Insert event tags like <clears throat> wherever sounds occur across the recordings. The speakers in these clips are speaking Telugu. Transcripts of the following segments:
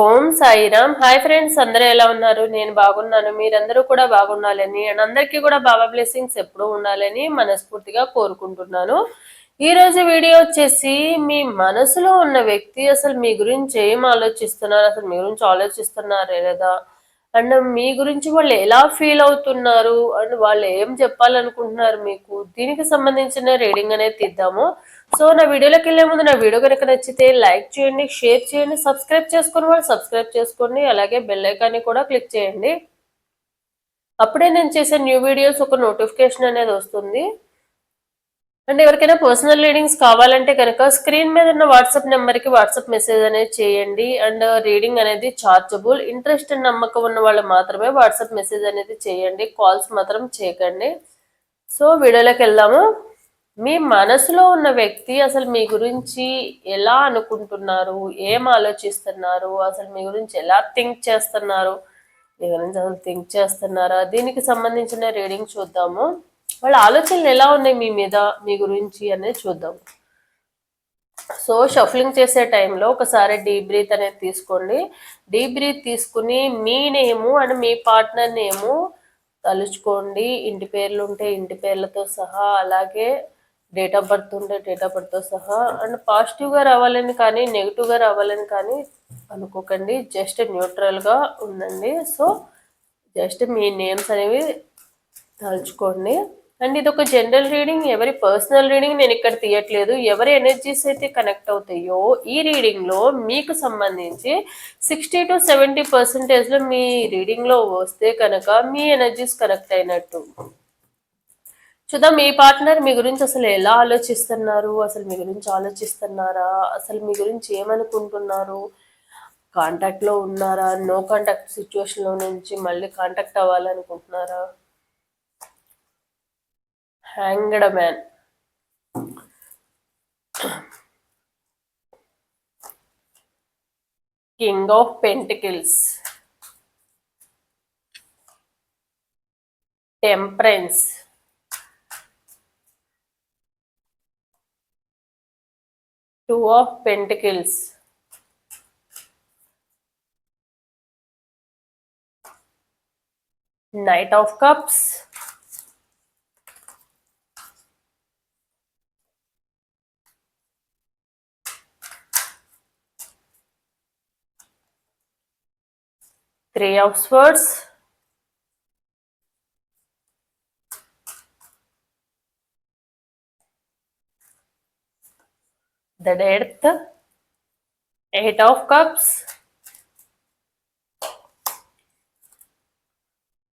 ఓం సాయిరామ్. హాయ్ ఫ్రెండ్స్ అందరూ ఎలా ఉన్నారు? నేను బాగున్నాను. మీరందరూ కూడా బాగుండాలని అండ్ అందరికీ కూడా బాబా బ్లెస్సింగ్స్ ఎప్పుడూ ఉండాలని మనస్ఫూర్తిగా కోరుకుంటున్నాను. ఈ రోజు వీడియో వచ్చేసి మీ మనసులో ఉన్న వ్యక్తి అసలు మీ గురించి ఏం ఆలోచిస్తున్నారు? అసలు మీ గురించి ఆలోచిస్తున్నారా లేదా? అండ్ మీ గురించి వాళ్ళు ఎలా ఫీల్ అవుతున్నారు? అండ్ వాళ్ళు ఏం చెప్పాలనుకుంటున్నారు మీకు? దీనికి సంబంధించిన రీడింగ్ అనేది తీద్దాము. సో నా వీడియోలోకి వెళ్ళే ముందు నా వీడియో కనుక నచ్చితే లైక్ చేయండి షేర్ చేయండి సబ్స్క్రైబ్ చేసుకుని వాళ్ళు సబ్స్క్రైబ్ చేసుకోండి అలాగే బెల్ ఐకాన్ని కూడా క్లిక్ చేయండి. అప్పుడే నేను చేసే న్యూ వీడియోస్ ఒక నోటిఫికేషన్ అనేది వస్తుంది. అండ్ ఎవరికైనా పర్సనల్ రీడింగ్స్ కావాలంటే కనుక స్క్రీన్ మీద ఉన్న వాట్సాప్ నెంబర్కి వాట్సాప్ మెసేజ్ అనేది చేయండి. అండ్ రీడింగ్ అనేది చార్జబుల్ ఇంట్రెస్ట్ నమ్మకం ఉన్న వాళ్ళు మాత్రమే వాట్సాప్ మెసేజ్ అనేది చేయండి. కాల్స్ మాత్రం చేయకండి. సో వీడియోలోకి వెళ్దాము. మీ మనసులో ఉన్న వ్యక్తి అసలు మీ గురించి ఎలా అనుకుంటున్నారు? ఏం ఆలోచిస్తున్నారు? అసలు మీ గురించి ఎలా థింక్ చేస్తున్నారు? మీ గురించి అసలు థింక్ చేస్తున్నారా? దీనికి సంబంధించిన రీడింగ్ చూద్దాము. వాళ్ళ ఆలోచనలు ఎలా ఉన్నాయి మీ మీద మీ గురించి అనేది చూద్దాం. సో షఫలింగ్ చేసే టైంలో ఒకసారి డీప్ బ్రీత్ అనేది తీసుకోండి. డీప్ బ్రీత్ తీసుకుని మీ నేము అండ్ మీ పార్ట్నర్ నేము తలుచుకోండి. ఇంటి పేర్లు ఉంటే ఇంటి పేర్లతో సహా అలాగే డేట్ ఆఫ్ బర్త్ ఉంటే డేట్ ఆఫ్ బర్త్తో సహా అండ్ పాజిటివ్గా రావాలని కానీ నెగిటివ్గా రావాలని కానీ అనుకోకండి. జస్ట్ న్యూట్రల్గా ఉండండి. సో జస్ట్ మీ నేమ్స్ అనేవి తలుచుకోండి. అండ్ ఇది ఒక జనరల్ రీడింగ్ ఎవరి పర్సనల్ రీడింగ్ నేను ఇక్కడ తీయట్లేదు. ఎవరి ఎనర్జీస్ అయితే కనెక్ట్ అవుతాయో ఈ రీడింగ్లో మీకు సంబంధించి సిక్స్టీ టు సెవెంటీ పర్సెంటేజ్లో మీ రీడింగ్లో వస్తే కనుక మీ ఎనర్జీస్ కనెక్ట్ అయినట్టు. చూద్దాం మీ పార్ట్నర్ మీ గురించి అసలు ఎలా ఆలోచిస్తున్నారు? అసలు మీ గురించి ఆలోచిస్తున్నారా? అసలు మీ గురించి ఏమనుకుంటున్నారు? కాంటాక్ట్లో ఉన్నారా? నో కాంటాక్ట్ సిచ్యువేషన్లో నుంచి మళ్ళీ contact అవ్వాలనుకుంటున్నారా? Hanged man, king of pentacles. Temperance. Two of pentacles. Knight of cups. Three of swords. The death. Eight of cups.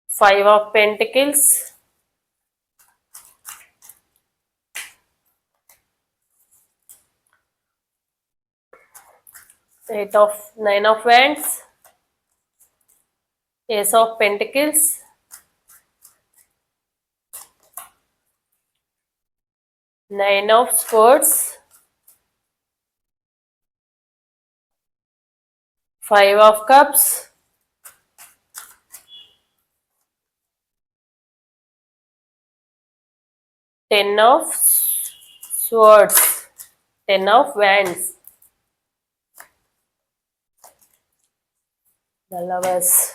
Five of pentacles. Eight of nine of wands ace of pentacles. Nine of swords. Five of cups. Ten of swords. Ten of wands. The lovers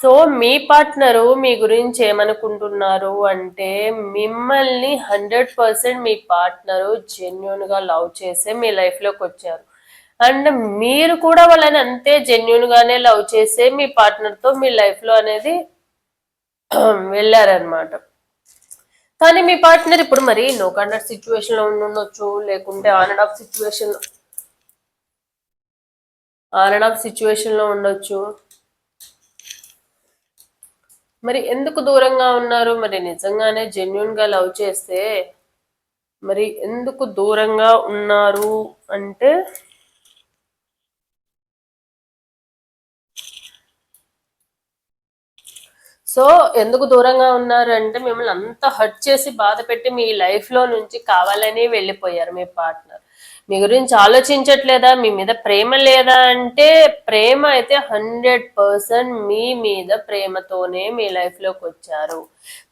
so me partner మీ గురించి ఏమనుకుంటున్నారు అంటే మిమ్మల్ని హండ్రెడ్ పర్సెంట్ మీ పార్ట్నరు జెన్యున్గా లవ్ చేసే మీ లైఫ్లోకి వచ్చారు. అండ్ మీరు కూడా వాళ్ళని అంతే జెన్యున్గానే లవ్ చేసే మీ పార్ట్నర్తో మీ లైఫ్లో అనేది వెళ్ళారనమాట కానీ మీ పార్ట్నర్ ఇప్పుడు మరి నో కండర్ సిచ్యువేషన్లో ఉండొచ్చు లేకుంటే on and off situation on and off సిచ్యువేషన్లో ఉండొచ్చు. మరి ఎందుకు దూరంగా ఉన్నారు? మరి నిజంగానే జెన్యున్గా లవ్ చేస్తే మరి ఎందుకు దూరంగా ఉన్నారు అంటే సో ఎందుకు దూరంగా ఉన్నారు అంటే మిమ్మల్ని అంత హర్ట్ చేసి బాధ పెట్టి మీ లైఫ్లో నుంచి కావాలని వెళ్ళిపోయారు మీ పార్ట్నర్ మీ గురించి ఆలోచించట్లేదా? మీ మీద ప్రేమ లేదా అంటే ప్రేమ అయితే హండ్రెడ్ పర్సెంట్ మీ మీద ప్రేమతోనే మీ లైఫ్లోకి వచ్చారు.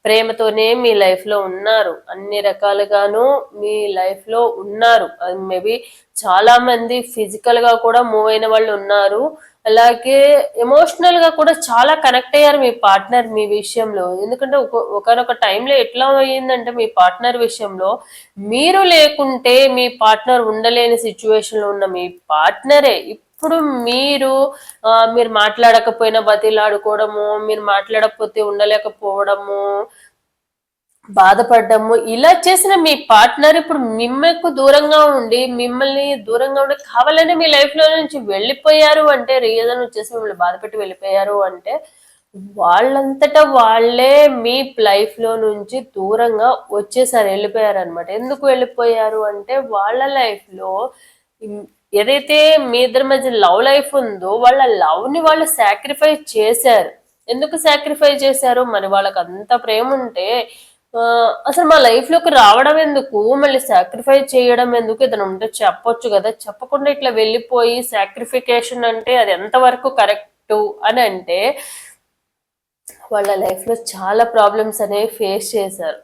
ప్రేమతోనే మీ లైఫ్లో ఉన్నారు. అన్ని రకాలుగాను మీ లైఫ్లో ఉన్నారు. మేబీ చాలా మంది ఫిజికల్గా కూడా మూవ్ అయిన వాళ్ళు ఉన్నారు. అలాగే ఎమోషనల్గా కూడా చాలా కనెక్ట్ అయ్యారు మీ పార్ట్నర్ మీ విషయంలో. ఎందుకంటే ఒక ఒకనొక టైంలో ఎట్లా అయ్యిందంటే మీ పార్ట్నర్ విషయంలో మీరు లేకుంటే మీ పార్ట్నర్ ఉండలేని సిచ్యువేషన్లో ఉన్న మీ పార్ట్నరే ఇప్పుడు మీరు మీరు మాట్లాడకపోయినా బతిలాడుకోవడము మీరు మాట్లాడకపోతే ఉండలేకపోవడము బాధపడ్డము. ఇలా చేసిన మీ పార్ట్నర్ ఇప్పుడు మిమ్మకు దూరంగా ఉండి మిమ్మల్ని దూరంగా ఉండి కావాలని మీ లైఫ్లో నుంచి వెళ్ళిపోయారు అంటే రీజన్ వచ్చేసి మిమ్మల్ని బాధపెట్టి వెళ్ళిపోయారు అంటే వాళ్ళంతటా వాళ్ళే మీ లైఫ్లో నుంచి దూరంగా వచ్చేసారు వెళ్ళిపోయారు అనమాట ఎందుకు వెళ్ళిపోయారు అంటే వాళ్ళ లైఫ్లో ఏదైతే మీ ఇద్దరి మధ్య లవ్ లైఫ్ ఉందో వాళ్ళ లవ్ని వాళ్ళు సాక్రిఫైస్ చేశారు. ఎందుకు సాక్రిఫై చేశారు? మరి వాళ్ళకి అంత ప్రేమ ఉంటే అసలు మా లైఫ్లోకి రావడం ఎందుకు? మళ్ళీ సాక్రిఫైస్ చేయడం ఎందుకు? ఏదైనా ఉంటే చెప్పొచ్చు కదా. చెప్పకుండా ఇట్లా వెళ్ళిపోయి సాక్రిఫికేషన్ అంటే అది ఎంతవరకు కరెక్ట్ అని అంటే వాళ్ళ లైఫ్లో చాలా ప్రాబ్లమ్స్ అనేవి ఫేస్ చేశారు.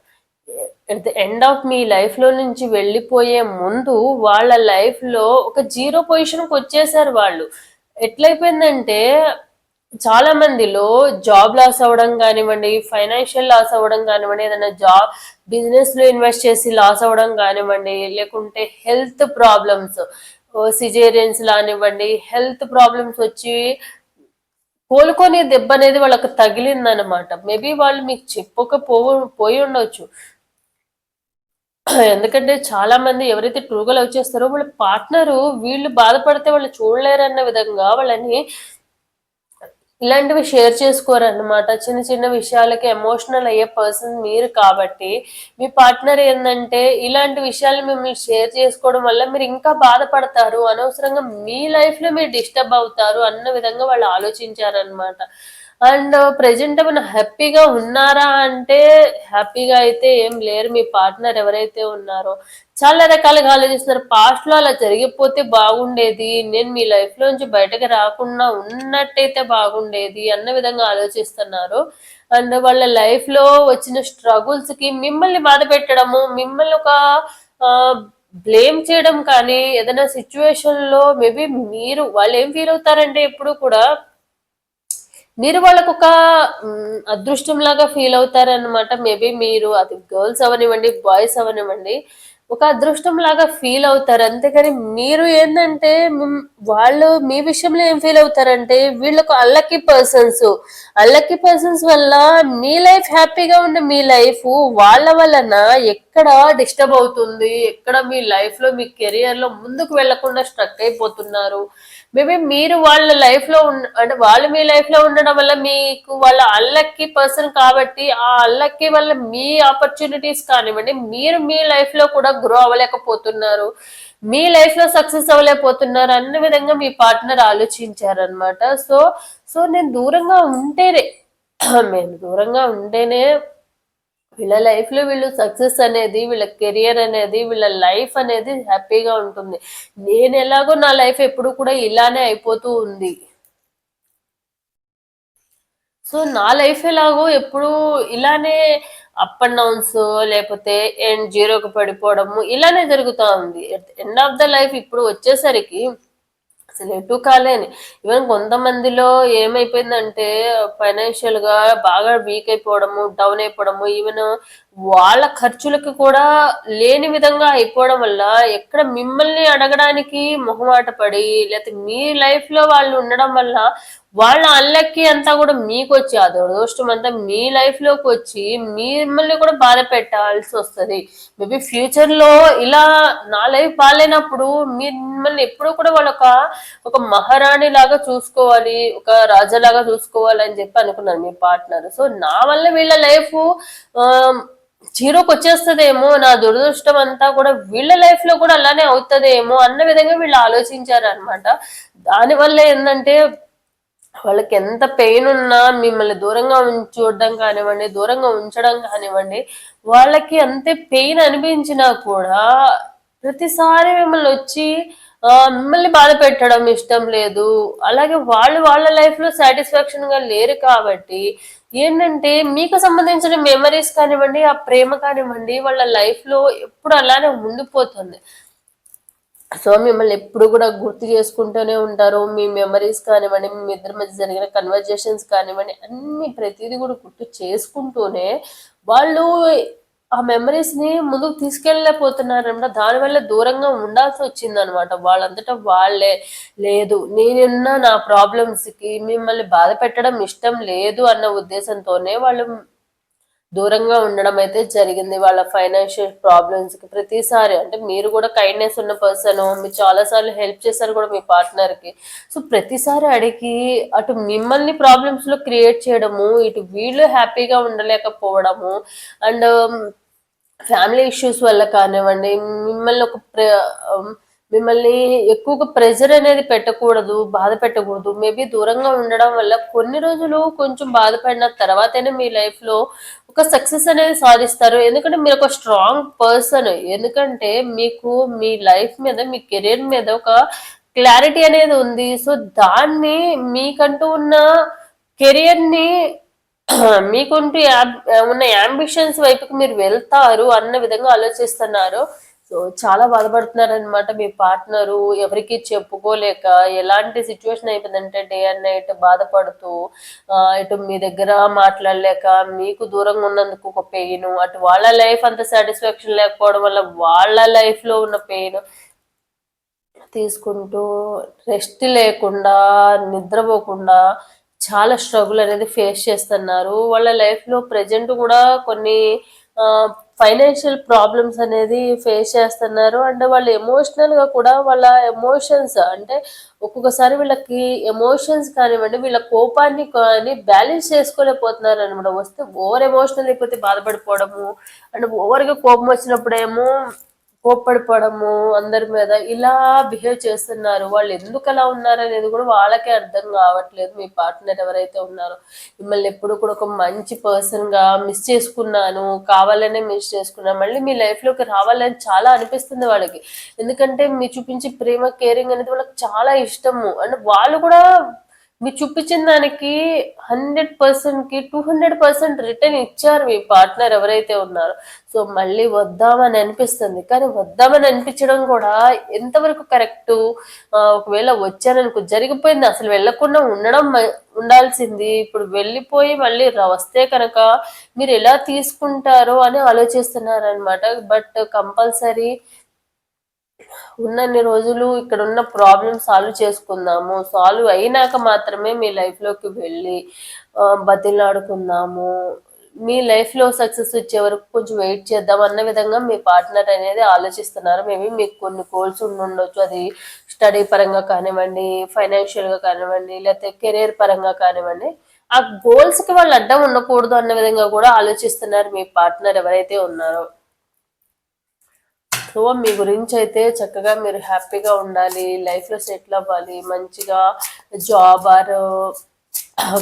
ఎట్ ద ఎండ్ ఆఫ్ మీ లైఫ్లో నుంచి వెళ్ళిపోయే ముందు వాళ్ళ లైఫ్లో ఒక జీరో పొజిషన్కి వచ్చేసారు వాళ్ళు. ఎట్లయిపోయిందంటే చాలా మందిలో జాబ్ లాస్ అవ్వడం కానివ్వండి ఫైనాన్షియల్ లాస్ అవ్వడం కానివ్వండి ఏదైనా జాబ్ బిజినెస్లో ఇన్వెస్ట్ చేసి లాస్ అవ్వడం కానివ్వండి లేకుంటే హెల్త్ ప్రాబ్లమ్స్ సిజేరియన్స్ లానివ్వండి హెల్త్ ప్రాబ్లమ్స్ వచ్చి కోలుకొని దెబ్బ అనేది వాళ్ళకి తగిలిందనమాట మేబీ వాళ్ళు మీకు చెప్పకపో పోయి ఉండొచ్చు. ఎందుకంటే చాలా మంది ఎవరైతే ట్రూగా లవ్ చేస్తారో వాళ్ళ పార్ట్నరు వీళ్ళు బాధపడితే వాళ్ళు చూడలేరన్న విధంగా వాళ్ళని ఇలాంటివి షేర్ చేసుకోరన్నమాట. చిన్న చిన్న విషయాలకి ఎమోషనల్ అయ్యే పర్సన్ మీరు కాబట్టి మీ పార్ట్నర్ ఏంటంటే ఇలాంటి విషయాలు మిమ్మల్ని షేర్ చేసుకోవడం వల్ల మీరు ఇంకా బాధపడతారు. అనవసరంగా మీ లైఫ్లో మీరు డిస్టర్బ్ అవుతారు అన్న విధంగా వాళ్ళు ఆలోచించారనమాట అండ్ ప్రజెంట్ ఏమైనా హ్యాపీగా ఉన్నారా అంటే హ్యాపీగా అయితే ఏం లేరు. మీ పార్ట్నర్ ఎవరైతే ఉన్నారో చాలా రకాలుగా ఆలోచిస్తున్నారు. పాస్ట్లో అలా జరిగిపోతే బాగుండేది. నేను మీ లైఫ్ లోంచి బయటకు రాకుండా ఉన్నట్టయితే బాగుండేది అన్న విధంగా ఆలోచిస్తున్నారు. అండ్ వాళ్ళ లైఫ్లో వచ్చిన స్ట్రగుల్స్కి మిమ్మల్ని బాధ పెట్టడము మిమ్మల్ని ఒక బ్లేమ్ చేయడం కానీ ఏదైనా సిచ్యువేషన్లో మేబీ మీరు వాళ్ళు ఏం ఫీల్ అవుతారంటే ఎప్పుడు కూడా మీరు వాళ్ళకు ఒక అదృష్టం లాగా ఫీల్ అవుతారనమాట మేబీ మీరు అది గర్ల్స్ అవనివ్వండి బాయ్స్ అవనివ్వండి ఒక అదృష్టం లాగా ఫీల్ అవుతారు. అంతేకాని మీరు ఏంటంటే వాళ్ళు మీ విషయంలో ఏం ఫీల్ అవుతారంటే వీళ్ళకు అల్లకి పర్సన్స్ అల్లకి పర్సన్స్ వల్ల మీ లైఫ్ హ్యాపీగా ఉన్న మీ లైఫ్ వాళ్ళ వలన ఎక్కడ డిస్టర్బ్ అవుతుంది ఎక్కడ మీ లైఫ్లో మీ కెరియర్లో ముందుకు వెళ్ళకుండా స్ట్రక్ అయిపోతున్నారు మేబీ మీరు వాళ్ళ లైఫ్లో అంటే వాళ్ళు మీ లైఫ్లో ఉండడం వల్ల మీకు వాళ్ళ అల్లక్కి పర్సన్ కాబట్టి ఆ అల్లక్కి వల్ల మీ ఆపర్చునిటీస్ కానివ్వండి మీరు మీ లైఫ్లో కూడా గ్రో అవ్వలేకపోతున్నారు. మీ లైఫ్లో సక్సెస్ అవ్వలేకపోతున్నారు అన్న విధంగా మీ పార్ట్నర్ ఆలోచించారనమాట సో సో నేను దూరంగా ఉంటేనే <clears throat> నేను దూరంగా ఉంటేనే వీళ్ళ లైఫ్లో వీళ్ళు సక్సెస్ అనేది వీళ్ళ కెరియర్ అనేది వీళ్ళ లైఫ్ అనేది హ్యాపీగా ఉంటుంది. నేను ఎలాగో నా లైఫ్ ఎప్పుడు కూడా ఇలానే అయిపోతూ ఉంది. సో నా లైఫ్ ఎలాగో ఎప్పుడు ఇలానే అప్ అండ్ డౌన్స్ లేకపోతే ఎండ్ జీరోకి పడిపోవడము ఇలానే జరుగుతూ ఉంది. ఎండ్ ఆఫ్ ద లైఫ్ ఇప్పుడు వచ్చేసరికి అసలు ఎటు కాలేని. ఈవెన్ కొంతమందిలో ఏమైపోయిందంటే ఫైనాన్షియల్గా బాగా వీక్ అయిపోవడము డౌన్ అయిపోవడము ఈవెన్ వాళ్ళ ఖర్చులకు కూడా లేని విధంగా అయిపోవడం వల్ల ఎక్కడ మిమ్మల్ని అడగడానికి మొహమాట పడి లేకపోతే మీ లైఫ్లో వాళ్ళు ఉండడం వల్ల వాళ్ళ అల్లకి అంతా కూడా మీకు వచ్చి ఆ దురదృష్టం అంతా మీ లైఫ్లోకి వచ్చి మిమ్మల్ని కూడా బాధ పెట్టాల్సి వస్తుంది. మేబీ ఫ్యూచర్లో ఇలా నా లైఫ్ బాగాలేనప్పుడు మిమ్మల్ని ఎప్పుడు కూడా వాళ్ళ ఒక మహారాణి లాగా చూసుకోవాలి ఒక రాజాలాగా చూసుకోవాలి అని చెప్పి అనుకున్నారు మీ పార్ట్నర్ సో నా వల్ల వీళ్ళ లైఫ్ జీరోకి వచ్చేస్తుందేమో నా దురదృష్టం అంతా కూడా వీళ్ళ లైఫ్లో కూడా అలానే అవుతుందేమో అన్న విధంగా వీళ్ళు ఆలోచించారు అనమాట దానివల్ల ఏంటంటే వాళ్ళకి ఎంత పెయిన్ ఉన్నా మిమ్మల్ని దూరంగా చూడడం కానివ్వండి దూరంగా ఉంచడం కానివ్వండి వాళ్ళకి అంతే పెయిన్ అనిపించినా కూడా ప్రతిసారి మిమ్మల్ని వచ్చి మిమ్మల్ని బాధ పెట్టడం ఇష్టం లేదు. అలాగే వాళ్ళు వాళ్ళ లైఫ్లో సాటిస్ఫాక్షన్గా లేరు కాబట్టి ఏంటంటే మీకు సంబంధించిన మెమరీస్ కానివ్వండి ఆ ప్రేమ కానివ్వండి వాళ్ళ లైఫ్లో ఎప్పుడు అలానే ఉండిపోతుంది సో మిమ్మల్ని ఎప్పుడు కూడా గుర్తు చేసుకుంటూనే ఉంటారు. మీ మెమరీస్ కానివ్వండి మీ ఇద్దరి మధ్య జరిగిన కన్వర్జేషన్స్ కానివ్వండి అన్ని ప్రతిదీ కూడా గుర్తు చేసుకుంటూనే వాళ్ళు ఆ మెమరీస్ని ముందుకు తీసుకెళ్ళలేకపోతున్నారు అనమాట దానివల్ల దూరంగా ఉండాల్సి వచ్చింది అనమాట వాళ్ళంతటా వాళ్ళే లేదు నేనున్న నా ప్రాబ్లమ్స్కి మిమ్మల్ని బాధ పెట్టడం ఇష్టం లేదు అన్న ఉద్దేశంతోనే వాళ్ళు దూరంగా ఉండడం అయితే జరిగింది. వాళ్ళ ఫైనాన్షియల్ ప్రాబ్లమ్స్కి ప్రతిసారి అంటే మీరు కూడా కైండ్నెస్ ఉన్న పర్సన్ మీరు చాలా సార్లు హెల్ప్ చేశారు కూడా మీ పార్ట్నర్కి. సో ప్రతిసారి అడిగి అటు మిమ్మల్ని ప్రాబ్లమ్స్లో క్రియేట్ చేయడము ఇటు వీళ్ళు హ్యాపీగా ఉండలేకపోవడము అండ్ ఫ్యామిలీ ఇష్యూస్ వల్ల కానివ్వండి మిమ్మల్ని ఒక ప్ర- మిమ్మల్ని ఎక్కువగా ప్రెజర్ అనేది పెట్టకూడదు బాధ పెట్టకూడదు. మేబీ దూరంగా ఉండడం వల్ల కొన్ని రోజులు కొంచెం బాధపడిన తర్వాతనే మీ లైఫ్లో ఒక సక్సెస్ అనేది సాధిస్తారు. ఎందుకంటే మీరు ఒక స్ట్రాంగ్ పర్సన్ ఎందుకంటే మీకు మీ లైఫ్ మీద మీ కెరీర్ మీద ఒక క్లారిటీ అనేది ఉంది. సో దాన్ని మీకంటూ ఉన్న కెరియర్ని <clears throat> మీకుంటూ యాబ్- ఉన్న అంబిషన్స్ వైపుకి మీరు వెళ్తారు అన్న విధంగా ఆలోచిస్తున్నారు. సో చాలా బాధపడుతున్నారు అనమాట మీ పార్ట్నరు. ఎవరికి చెప్పుకోలేక ఎలాంటి సిచ్యువేషన్ అయిపోయిందంటే డే అండ్ నైట్ బాధపడుతూ ఇటు మీ దగ్గర మాట్లాడలేక మీకు దూరంగా ఉన్నందుకు ఒక పెయిన్ అటు వాళ్ళ లైఫ్ అంత సాటిస్ఫాక్షన్ లేకపోవడం వల్ల వాళ్ళ లైఫ్లో ఉన్న పెయిన్ తీసుకుంటూ రెస్ట్ లేకుండా నిద్రపోకుండా చాలా స్ట్రగుల్ అనేది ఫేస్ చేస్తున్నారు. వాళ్ళ లైఫ్లో ప్రజెంట్ కూడా కొన్ని ఫైనాన్షియల్ ప్రాబ్లమ్స్ అనేది ఫేస్ చేస్తున్నారు. అండ్ వాళ్ళు ఎమోషనల్గా కూడా వాళ్ళ ఎమోషన్స్ అంటే ఒక్కొక్కసారి వీళ్ళకి ఎమోషన్స్ కానివ్వండి వీళ్ళ కోపాన్ని కానీ బ్యాలెన్స్ చేసుకోలేకపోతున్నారు అనమాట వస్తే ఓవర్ ఎమోషనల్ అయిపోతే బాధపడిపోవడము అండ్ ఓవర్గా కోపం వచ్చినప్పుడేమో కోప్పడిపోవడము అందరి మీద ఇలా బిహేవ్ చేస్తున్నారు. వాళ్ళు ఎందుకు అలా ఉన్నారు అనేది కూడా వాళ్ళకే అర్థం కావట్లేదు. మీ పార్ట్నర్ ఎవరైతే ఉన్నారో మిమ్మల్ని ఎప్పుడు కూడా ఒక మంచి పర్సన్గా మిస్ చేసుకున్నాను కావాలనే మిస్ చేసుకున్నాను మళ్ళీ మీ లైఫ్లోకి రావాలని చాలా అనిపిస్తుంది వాళ్ళకి. ఎందుకంటే మీ చూపించే ప్రేమ కేరింగ్ అనేది వాళ్ళకి చాలా ఇష్టము. అండ్ వాళ్ళు కూడా మీరు చూపించిన దానికి హండ్రెడ్ పర్సెంట్కి టూ హండ్రెడ్ పర్సెంట్ రిటర్న్ ఇచ్చారు మీ పార్ట్నర్ ఎవరైతే ఉన్నారో. సో మళ్ళీ వద్దామని అనిపిస్తుంది. కానీ వద్దామని అనిపించడం కూడా ఎంతవరకు కరెక్ట్ ఒకవేళ వచ్చారనుకో జరిగిపోయింది. అసలు వెళ్ళకుండా ఉండడం మ- ఉండాల్సింది. ఇప్పుడు వెళ్ళిపోయి మళ్ళీ వస్తే కనుక మీరు ఎలా తీసుకుంటారో అని ఆలోచిస్తున్నారు అనమాట బట్ కంపల్సరీ ఉన్నన్ని రోజులు ఇక్కడ ఉన్న ప్రాబ్లమ్ సాల్వ్ చేసుకుందాము. సాల్వ్ అయినాక మాత్రమే మీ లైఫ్లోకి వెళ్ళి బతిలాడుకుందాము. మీ లైఫ్లో సక్సెస్ వచ్చే వరకు కొంచెం వెయిట్ చేద్దాం అన్న విధంగా మీ పార్ట్నర్ అనేది ఆలోచిస్తున్నారు. మేబీ మీకు కొన్ని గోల్స్ ఉండొచ్చు. అది స్టడీ పరంగా కానివ్వండి ఫైనాన్షియల్గా కానివ్వండి లేకపోతే కెరీర్ పరంగా కానివ్వండి. ఆ గోల్స్కి వాళ్ళు అడ్డం ఉండకూడదు అన్న విధంగా కూడా ఆలోచిస్తున్నారు మీ పార్ట్నర్ ఎవరైతే ఉన్నారో. సో మీ గురించి అయితే చక్కగా మీరు హ్యాపీగా ఉండాలి లైఫ్లో సెటిల్ అవ్వాలి మంచిగా జాబ్ ఆర్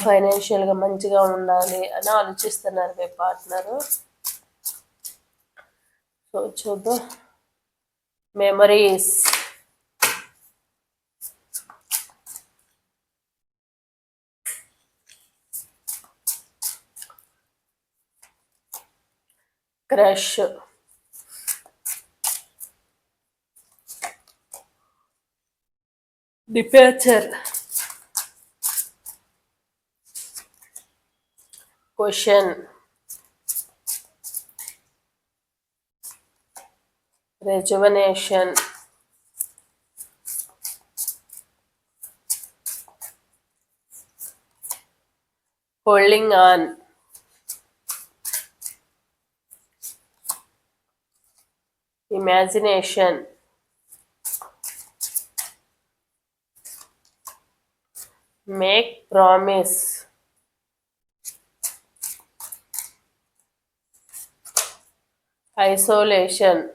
ఫైనాన్షియల్గా మంచిగా ఉండాలి అని ఆలోచిస్తున్నారు మీ పార్ట్నర్ సో చూద్దాం. Memories crush departure question rejuvenation holding on imagination make promise. Isolation.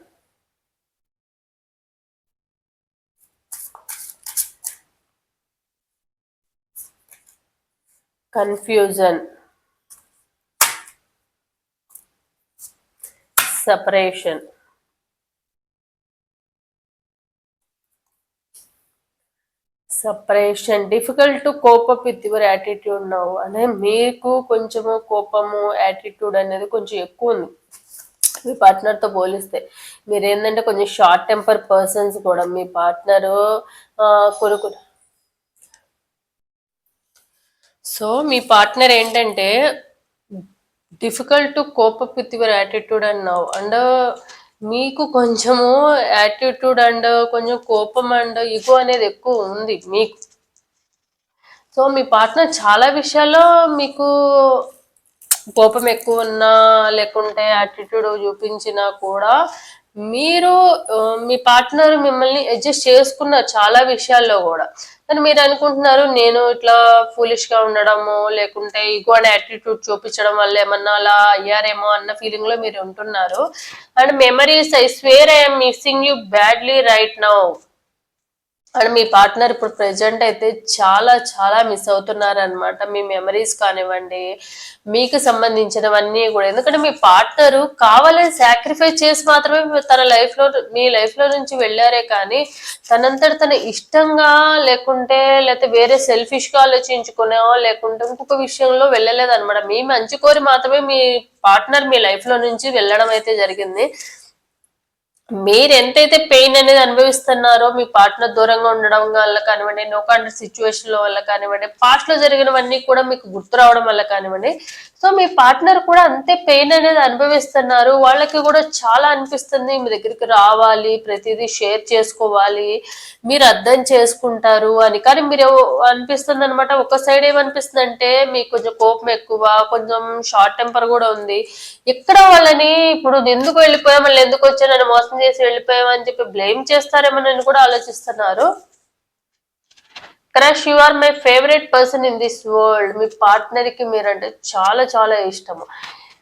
Confusion. Separation separation difficult to cope up with your attitude నవ్వు అంటే మీకు కొంచెము కోపము యాటిట్యూడ్ అనేది కొంచెం ఎక్కువ ఉంది. మీ పార్ట్నర్తో పోలిస్తే. మీరు ఏంటంటే కొంచెం షార్ట్ టెంపర్ పర్సన్స్ కూడా. మీ పార్ట్నరు కొనుక్కు సో మీ పార్ట్నర్ ఏంటంటే difficult to cope up with your attitude and now and మీకు కొంచెము యాటిట్యూడ్ అండ్ కొంచెం కోపం అండ్ ఇగో అనేది ఎక్కువ ఉంది మీకు. సో మీ పార్ట్నర్ చాలా విషయాల్లో మీకు కోపం ఎక్కువ ఉన్నా లేకుంటే యాటిట్యూడ్ చూపించినా కూడా మీరు మీ పార్ట్నర్ మిమ్మల్ని అడ్జస్ట్ చేసుకున్నారు చాలా విషయాల్లో కూడా. కానీ మీరు అనుకుంటున్నారు నేను ఇట్లా ఫూలిష్గా ఉండడము లేకుంటే ఈగో అనే యాటిట్యూడ్ చూపించడం వల్ల ఏమన్నా అలా అయ్యారేమో అన్న ఫీలింగ్లో మీరు ఉంటున్నారు. And memories I swear I'm missing you badly right now and me partner ఇప్పుడు ప్రెజెంట్ అయితే చాలా చాలా మిస్ అవుతున్నారు అనమాట మీ మెమరీస్ కానివ్వండి మీకు సంబంధించినవన్నీ కూడా. ఎందుకంటే మీ పార్ట్నర్ కావాలని సాక్రిఫైస్ చేసి మాత్రమే తన లైఫ్లో మీ లైఫ్లో నుంచి వెళ్ళారే కానీ తనంతట తన ఇష్టంగా లేకుంటే లేకపోతే వేరే సెల్ఫిష్గా ఆలోచించుకునే లేకుంటే ఇంకొక విషయంలో వెళ్ళలేదు అనమాట మీ మంచి కోరి మాత్రమే మీ పార్ట్నర్ మీ లైఫ్లో నుంచి వెళ్ళడం అయితే జరిగింది. మీరు ఎంతైతే పెయిన్ అనేది అనుభవిస్తున్నారో మీ పార్ట్నర్ దూరంగా ఉండడం వల్ల కానివ్వండి నో కాంటాక్ట్ సిచ్యువేషన్ వల్ల కానివ్వండి పాస్ట్లో జరిగినవన్నీ కూడా మీకు గుర్తు రావడం వల్ల కానివ్వండి. సో మీ పార్ట్నర్ కూడా అంతే పెయిన్ అనేది అనుభవిస్తున్నారు. వాళ్ళకి కూడా చాలా అనిపిస్తుంది మీ దగ్గరికి రావాలి ప్రతిదీ షేర్ చేసుకోవాలి మీరు అర్థం చేసుకుంటారు అని. కానీ మీరు అనిపిస్తుంది అనమాట ఒక సైడ్ ఏమనిపిస్తుంది అంటే మీకు కొంచెం కోపం ఎక్కువ కొంచెం షార్ట్ టెంపర్ కూడా ఉంది. ఎక్కడ వాళ్ళని ఇప్పుడు ఎందుకు వెళ్ళిపోయా మళ్ళీ ఎందుకు వచ్చానని మోసం చేసి వెళ్ళిపోయాం అని చెప్పి బ్లేమ్ చేస్తారేమో అని కూడా ఆలోచిస్తున్నారు. Crush you are my favourite person in this world మీ పార్ట్నర్కి మీరంటే చాలా చాలా ఇష్టము.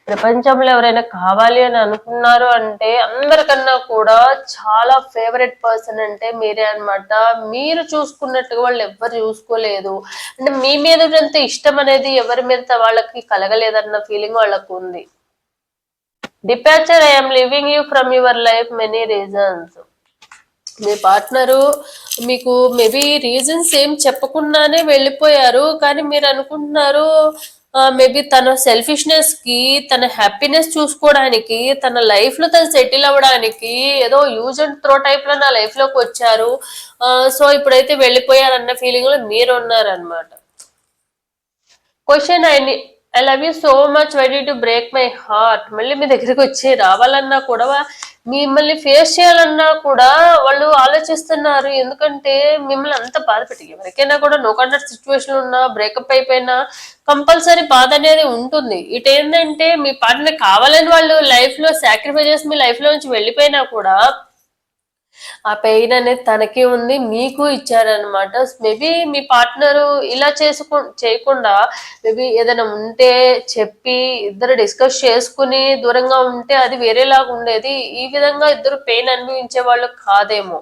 ప్రపంచంలో ఎవరైనా కావాలి అని అనుకున్నారు అంటే అందరికన్నా కూడా చాలా ఫేవరెట్ పర్సన్ అంటే మీరే అన్నమాట. మీరు చూసుకున్నట్టుగా వాళ్ళు ఎవ్వరు చూసుకోలేదు. అంటే మీ మీద ఉన్నంత ఇష్టం అనేది ఎవరి మీద వాళ్ళకి కలగలేదన్న ఫీలింగ్ వాళ్ళకు ఉంది. Departure I'm leaving you from your life many reasons me partner మీకు మేబీ రీజన్స్ ఏం చెప్పకుండానే వెళ్ళిపోయారు కానీ మీరు అనుకుంటున్నారు మేబీ తన సెల్ఫిష్నెస్కి తన హ్యాపీనెస్ చూసుకోవడానికి తన లైఫ్లో తను సెటిల్ అవ్వడానికి ఏదో యూజ్ అండ్ త్రో టైప్లో నా లైఫ్లోకి వచ్చారు. సో ఇప్పుడైతే వెళ్ళిపోయారన్న ఫీలింగ్లో మీరు ఉన్నారనమాట question I I love you so much ready to break my heart మళ్ళీ మీ దగ్గరికి వచ్చి రావాలన్నా కూడా మిమ్మల్ని ఫేస్ చేయాలన్నా కూడా వాళ్ళు ఆలోచిస్తున్నారు. ఎందుకంటే మిమ్మల్ని అంత బాధ పెట్టి ఎవరికైనా కూడా నో కాంటాక్ట్ సిచ్యువేషన్ ఉన్నా బ్రేకప్ అయిపోయినా కంపల్సరీ బాధ అనేది ఉంటుంది. ఇటు ఏంటంటే మీ పార్ట్నర్ కావాలని వాళ్ళు లైఫ్లో సాక్రిఫైస్ చేసి మీ లైఫ్లో నుంచి వెళ్ళిపోయినా కూడా ఆ పెయిన్ అనేది తనకి ఉంది మీకు ఇచ్చారనమాట మేబీ మీ పార్ట్నరు ఇలా చేసుకు చేయకుండా మేబీ ఏదైనా ఉంటే చెప్పి ఇద్దరు డిస్కస్ చేసుకుని దూరంగా ఉంటే అది వేరేలాగా ఉండేది. ఈ విధంగా ఇద్దరు పెయిన్ అనుభవించే వాళ్ళు కాదేమో.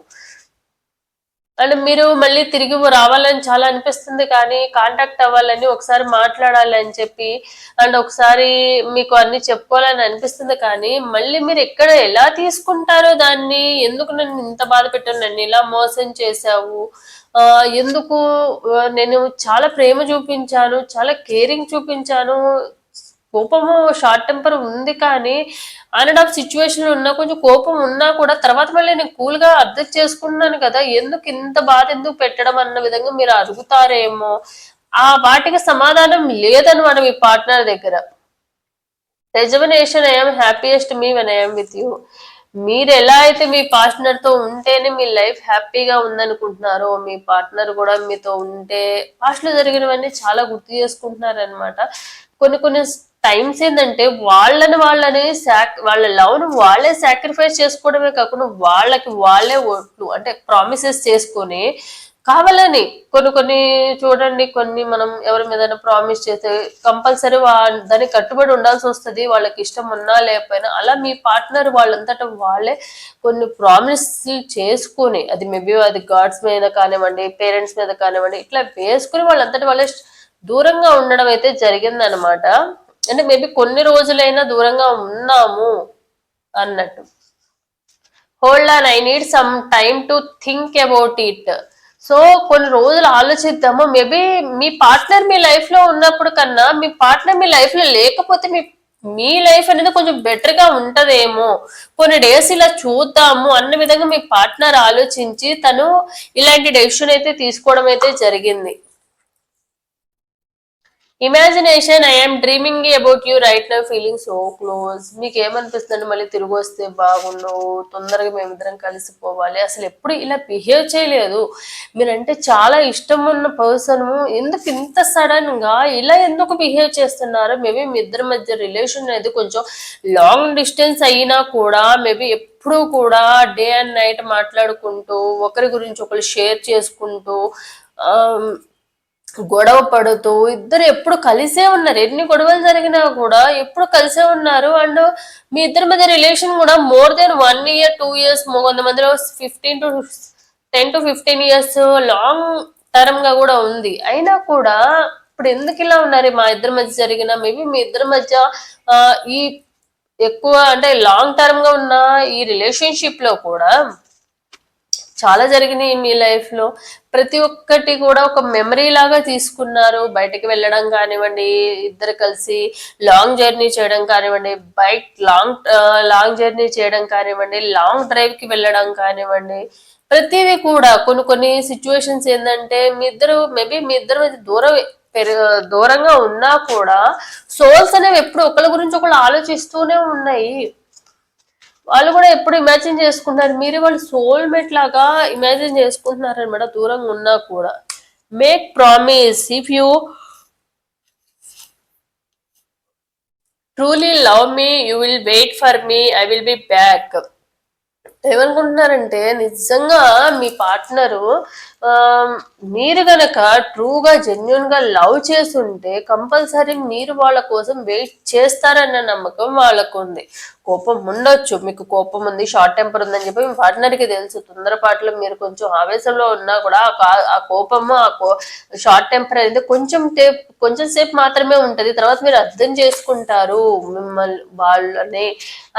అండ్ మీరు మళ్ళీ తిరిగి రావాలని చాలా అనిపిస్తుంది కానీ కాంటాక్ట్ అవ్వాలని ఒకసారి మాట్లాడాలి అని చెప్పి అండ్ ఒకసారి మీకు అన్ని చెప్పుకోవాలని అనిపిస్తుంది కానీ మళ్ళీ మీరు ఎక్కడ ఎలా తీసుకుంటారో దాన్ని ఎందుకు నన్ను ఇంత బాధ పెట్టాను నన్ను ఇలా మోసం చేశావు ఎందుకు నేను చాలా ప్రేమ చూపించాను చాలా కేరింగ్ చూపించాను కోపము షార్ట్ టెంపర్ ఉంది కానీ ఆన్ ఆఫ్ సిచ్యువేషన్ ఉన్నా కొంచెం కోపం ఉన్నా కూడా తర్వాత మళ్ళీ నేను కూల్గా అర్థం చేసుకున్నాను కదా ఎందుకు ఇంత బాధ ఎందుకు పెట్టడం అన్న విధంగా మీరు అడుగుతారేమో. ఆ వాటికి సమాధానం లేదన్నమాట మీ పార్ట్నర్ దగ్గర. Rejuvenation I'm happiest me when I'm with you మీరు ఎలా అయితే మీ పార్ట్నర్తో ఉంటేనే మీ లైఫ్ హ్యాపీగా ఉందనుకుంటున్నారో మీ పార్ట్నర్ కూడా మీతో ఉంటే పాస్ట్లో జరిగినవన్నీ చాలా గుర్తు చేసుకుంటున్నారనమాట కొన్ని కొన్ని టైమ్స్ ఏంటంటే వాళ్ళని వాళ్ళని సాక్ వాళ్ళ లవ్ను వాళ్ళే సాక్రిఫైస్ చేసుకోవడమే కాకుండా వాళ్ళకి వాళ్ళే ఓట్లు అంటే ప్రామిసెస్ చేసుకొని కావాలని కొన్ని కొన్ని చూడండి కొన్ని మనం ఎవరి మీద ప్రామిస్ చేస్తే కంపల్సరీ దానికి కట్టుబడి ఉండాల్సి వస్తుంది వాళ్ళకి ఇష్టం ఉన్నా లేకపోయినా. అలా మీ పార్ట్నర్ వాళ్ళంతటా వాళ్ళే కొన్ని ప్రామిస్ చేసుకుని అది మేబీ అది గాడ్స్ మీద కానివ్వండి పేరెంట్స్ మీద కానివ్వండి ఇట్లా వేసుకుని వాళ్ళంతటా వాళ్ళే దూరంగా ఉండడం అయితే జరిగిందనమాట అంటే మేబీ కొన్ని రోజులైనా దూరంగా ఉన్నాము అన్నట్టు. Hold on I need some time to think about it so కొన్ని రోజులు ఆలోచిద్దాము. మేబీ మీ పార్ట్నర్ మీ లైఫ్లో ఉన్నప్పుడు కన్నా మీ పార్ట్నర్ మీ లైఫ్లో లేకపోతే మీ మీ లైఫ్ అనేది కొంచెం బెటర్గా ఉంటదేమో. కొన్ని డేస్ ఇలా చూద్దాము అన్న విధంగా మీ పార్ట్నర్ ఆలోచించి తను ఇలాంటి డెసిషన్ అయితే తీసుకోవడం అయితే జరిగింది. Imagination I'm dreaming about you right now feeling so close మీకు ఏమనిపిస్తుంది మళ్ళీ తిరిగి వస్తే బాగుండు తొందరగా మేమిద్దరం కలిసిపోవాలి అసలు ఎప్పుడు ఇలా బిహేవ్ చేయలేదు. మీరంటే చాలా ఇష్టం ఉన్న పర్సన్ ఎందుకు ఇంత సడన్గా ఇలా ఎందుకు బిహేవ్ చేస్తున్నారు? మేబీ మీ ఇద్దరి మధ్య రిలేషన్ అనేది కొంచెం లాంగ్ డిస్టెన్స్ అయినా కూడా మేబీ ఎప్పుడు కూడా డే అండ్ నైట్ మాట్లాడుకుంటూ ఒకరి గురించి ఒకరు షేర్ చేసుకుంటూ um, గొడవ పడుతూ ఇద్దరు ఎప్పుడు కలిసే ఉన్నారు. ఎన్ని గొడవలు జరిగినా కూడా ఎప్పుడు కలిసే ఉన్నారు. అండ్ మీ ఇద్దరి మధ్య రిలేషన్ కూడా more than one year two years కొంతమందిలో fifteen to ten to fifteen years long టర్మ్గా కూడా ఉంది. అయినా కూడా ఇప్పుడు ఎందుకు ఇలా ఉన్నారు? మా ఇద్దరి మధ్య జరిగిన మేబీ మీ ఇద్దరి మధ్య ఈ ఎక్కువ అంటే లాంగ్ టర్మ్గా ఉన్న ఈ రిలేషన్షిప్లో కూడా చాలా జరిగినాయి మీ లైఫ్లో. ప్రతి ఒక్కటి కూడా ఒక మెమరీ లాగా తీసుకున్నారు. బయటకు వెళ్ళడం కానివ్వండి ఇద్దరు కలిసి లాంగ్ జర్నీ చేయడం కానివ్వండి బైక్ లాంగ్ లాంగ్ జర్నీ చేయడం కానివ్వండి లాంగ్ డ్రైవ్కి వెళ్ళడం కానివ్వండి ప్రతిదీ కూడా కొన్ని కొన్ని సిచ్యువేషన్స్ ఏంటంటే మీ ఇద్దరు మేబీ మీ ఇద్దరు మధ్య దూరం దూరంగా ఉన్నా కూడా సోల్స్ అనేవి ఎప్పుడు ఒకరి గురించి ఒకళ్ళు ఆలోచిస్తూనే ఉన్నాయి. వాళ్ళు కూడా ఎప్పుడు ఇమాజిన్ చేసుకుంటున్నారు మీరు వాళ్ళు సోల్మేట్ లాగా ఇమాజిన్ చేసుకుంటున్నారు అనమాట దూరంగా ఉన్నా కూడా. Make promise if you truly love me you will wait for me I will be back ఏమనుకుంటున్నారంటే నిజంగా మీ పార్ట్నరు మీరు గనక ట్రూగా జెన్యున్గా లవ్ చేస్తుంటే కంపల్సరీ మీరు వాళ్ళ కోసం వెయిట్ చేస్తారన్న నమ్మకం వాళ్ళకు ఉంది కోపం ఉండొచ్చు. మీకు కోపం ఉంది షార్ట్ టెంపర్ ఉందని చెప్పి మీ పార్ట్నర్కి తెలుసు. తొందరపాటులో మీరు కొంచెం ఆవేశంలో ఉన్నా కూడా ఆ ఆ కోపము ఆ షార్ట్ టెంపర్ అనేది కొంచెం కొంచెం సేపు మాత్రమే ఉంటది. తర్వాత మీరు అర్థం చేసుకుంటారు మిమ్మల్ని వాళ్ళని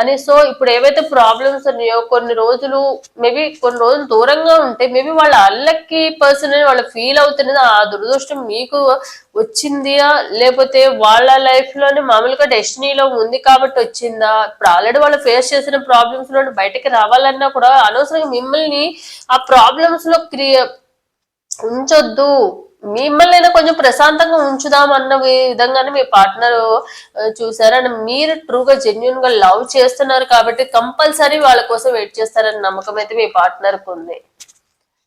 అని సో ఇప్పుడు ఏవైతే ప్రాబ్లమ్స్ ఉన్నాయో కొన్ని రోజులు మేబీ కొన్ని రోజులు దూరంగా ఉంటే మేబీ వాళ్ళ అల్లకి పర్సన్ అని వాళ్ళు ఫీల్ అవుతున్నది ఆ దురదృష్టం మీకు వచ్చిందా లేకపోతే వాళ్ళ లైఫ్లోనే మామూలుగా డెస్టినీలో ఉంది కాబట్టి వచ్చిందా? ఇప్పుడు ఆల్రెడీ వాళ్ళు ఫేస్ చేసిన ప్రాబ్లమ్స్లో బయటకి రావాలన్నా కూడా అనవసరంగా మిమ్మల్ని ఆ ప్రాబ్లమ్స్లో క్రియ ఉంచొద్దు. మిమ్మల్ని కొంచెం ప్రశాంతంగా ఉంచుదాం అన్న విధంగానే మీ పార్ట్నర్ చూసారని అండ్ మీరు ట్రూగా జెన్యున్గా లవ్ చేస్తున్నారు కాబట్టి కంపల్సరీ వాళ్ళ కోసం వెయిట్ చేస్తారని నమ్మకం అయితే మీ పార్ట్నర్కు ఉంది.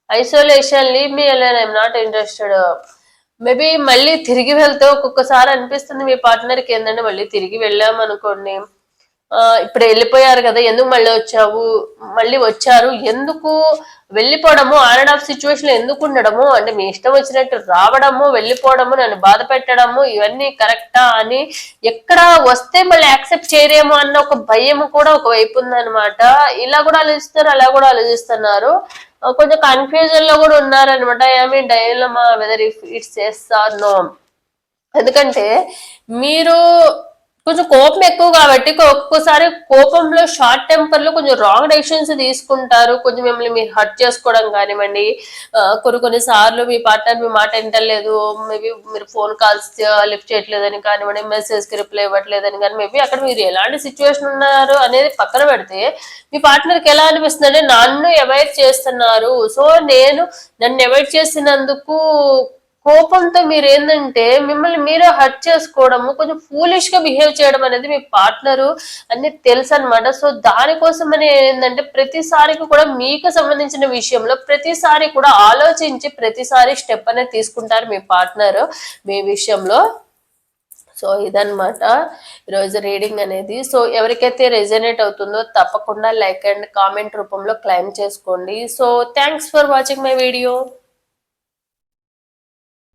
Isolation leave me I'm not interested maybe మళ్ళీ తిరిగి వెళ్తే ఒక్కొక్కసారి అనిపిస్తుంది మీ పార్ట్నర్కి ఏంటంటే మళ్ళీ తిరిగి వెళ్ళాం అనుకోండి. ఇప్పుడు వెళ్ళిపోయారు కదా ఎందుకు మళ్ళీ వచ్చావు? మళ్ళీ వచ్చారు. ఎందుకు వెళ్ళిపోవడము? ఆన్ అండ్ ఆఫ్ సిచ్యువేషన్ ఎందుకు ఉండడము? అంటే మీ ఇష్టం వచ్చినట్టు రావడము వెళ్ళిపోవడము నన్ను బాధ పెట్టడము ఇవన్నీ కరెక్టా అని ఎక్కడ వస్తే మళ్ళీ యాక్సెప్ట్ చేయరేమో అన్న ఒక భయం కూడా ఒక వైపు ఉందన్నమాట. ఇలా కూడా ఆలోచిస్తారు అలా కూడా ఆలోచిస్తున్నారు. కొంచెం కన్ఫ్యూజన్లో కూడా ఉన్నారనమాట ఏమీ dilemma whether if it's yes or no ఎందుకంటే మీరు కొంచెం కోపం ఎక్కువ కాబట్టి ఒక్కొక్కసారి కోపంలో షార్ట్ టెంపర్లో కొంచెం రాంగ్ డెసిషన్స్ తీసుకుంటారు. కొంచెం మిమ్మల్ని మీరు హర్ట్ చేసుకోవడం కానివ్వండి. కొన్ని కొన్ని సార్లు మీ పార్ట్నర్ మీ మాట వింటలేదు. మేబీ మీరు ఫోన్ కాల్స్ లిఫ్ట్ చేయట్లేదని కానివ్వండి మెసేజ్కి రిప్లై ఇవ్వట్లేదని కానీ మేబీ అక్కడ మీరు ఎలాంటి సిచ్యువేషన్ ఉన్నారు అనేది పక్కన పెడితే మీ పార్ట్నర్కి ఎలా అనిపిస్తుంది అంటే నన్ను అవాయిడ్ చేస్తున్నారు. సో నేను నన్ను అవాయిడ్ చేసినందుకు కోపంతో మీరు ఏంటంటే మిమ్మల్ని మీరే హర్ట్ చేసుకోవడము కొంచెం ఫూలిష్గా బిహేవ్ చేయడం అనేది మీ పార్ట్నరు అన్ని తెలుసు అనమాట సో దానికోసం అని ఏంటంటే ప్రతిసారికి కూడా మీకు సంబంధించిన విషయంలో ప్రతిసారి కూడా ఆలోచించి ప్రతిసారి స్టెప్ అనేది తీసుకుంటారు మీ పార్ట్నర్ మీ విషయంలో. సో ఇదనమాట ఈరోజు రీడింగ్ అనేది. సో ఎవరికైతే రెజనేట్ అవుతుందో తప్పకుండా లైక్ అండ్ కామెంట్ రూపంలో క్లైమ్ చేసుకోండి. So thanks for watching my video